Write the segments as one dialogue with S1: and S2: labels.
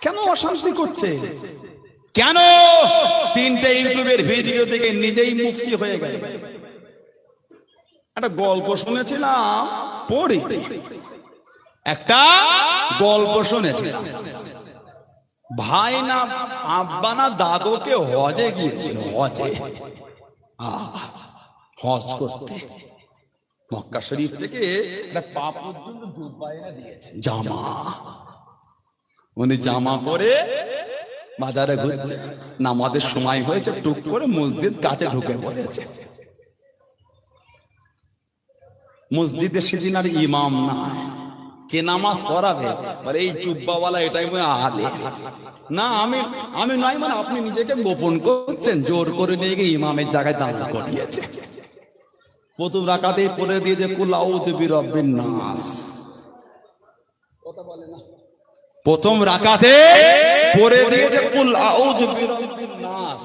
S1: কেন অশান্তি করছে? কেন? তিনটে ইউটিউবের ভিডিও থেকে নিজেই মুফতি হয়ে গেল। একটা গল্প শুনেছিলাম, পড়ি। একটা গল্প শুনেছিলাম। ভাই না আব্বা না দাদুকে হজে গিয়েছিল, হজে। হজ করতে। মক্কা শরীফ থেকে একটা পর্যন্ত দুবাই এনে দিয়েছে। জামা। উনি জামা পরে বাজারে ঘুরছে। নামাজের সময় হয়েছে, টুক করে মসজিদ কাছে ঢুকে পড়েছে। মসজিদে সেদিন আর ইমাম না কে নামাজ পড়াবে? এই চুব্বাওয়ালা এটাই মনে আলে না, আমি আমি নয় মানে আপনি নিজেকে গোপন করছেন, জোর করে নিয়ে গিয়ে ইমামের জায়গায় দাঁড় করিয়েছে। প্রথম রাখাতেই পড়ে দিয়েছে কুলাউযু বিরাব্বিন নাস। প্রথম রাকাতে পড়ে দিয়েছে কুল আউযু বিরাব্বিন নাস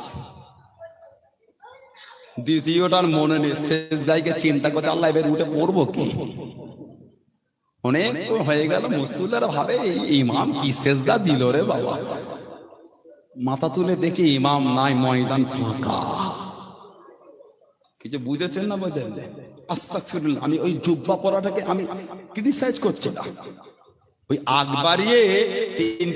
S1: দ্বিতীয়টার মনে নেই শেষ দায়কে চিন্তা করতে আল্লাহ এবার উঠে পড়ব কি? অনেক হয়ে গেল মুসুলের ভাবে ইমাম কি সেজদা দিল রে বাবা। মাথা তুলে দেখি ইমাম নাই ময়দান ফাঁকা। কিছু বুঝেছেন না বুঝেন আস্তাগফিরুল্লাহ আমি ওই জুব্বা পরাটাকে আমি ক্রিটিসাইজ করছি না। ওই আগ বাড়িয়ে তিন